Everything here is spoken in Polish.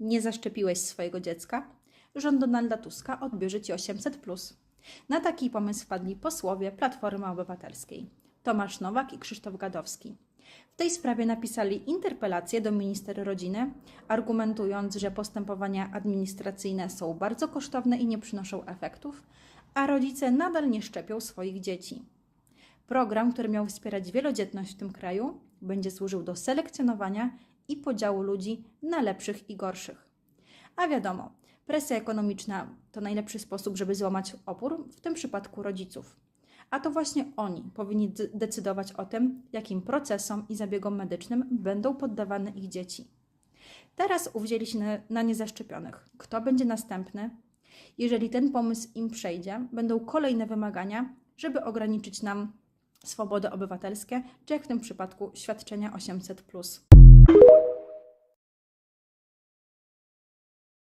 Nie zaszczepiłeś swojego dziecka? Rząd Donalda Tuska odbierze Ci 800+. Na taki pomysł wpadli posłowie Platformy Obywatelskiej Tomasz Nowak i Krzysztof Gadowski. W tej sprawie napisali interpelację do minister rodziny, argumentując, że postępowania administracyjne są bardzo kosztowne i nie przynoszą efektów, a rodzice nadal nie szczepią swoich dzieci. Program, który miał wspierać wielodzietność w tym kraju, będzie służył do selekcjonowania i podziału ludzi na lepszych i gorszych. A wiadomo, presja ekonomiczna to najlepszy sposób, żeby złamać opór, w tym przypadku rodziców. A to właśnie oni powinni decydować o tym, jakim procesom i zabiegom medycznym będą poddawane ich dzieci. Teraz uwzięli się na, na niezaszczepionych. Kto będzie następny? Jeżeli ten pomysł im przejdzie, będą kolejne wymagania, żeby ograniczyć nam swobody obywatelskie, czy jak w tym przypadku świadczenia 800. you.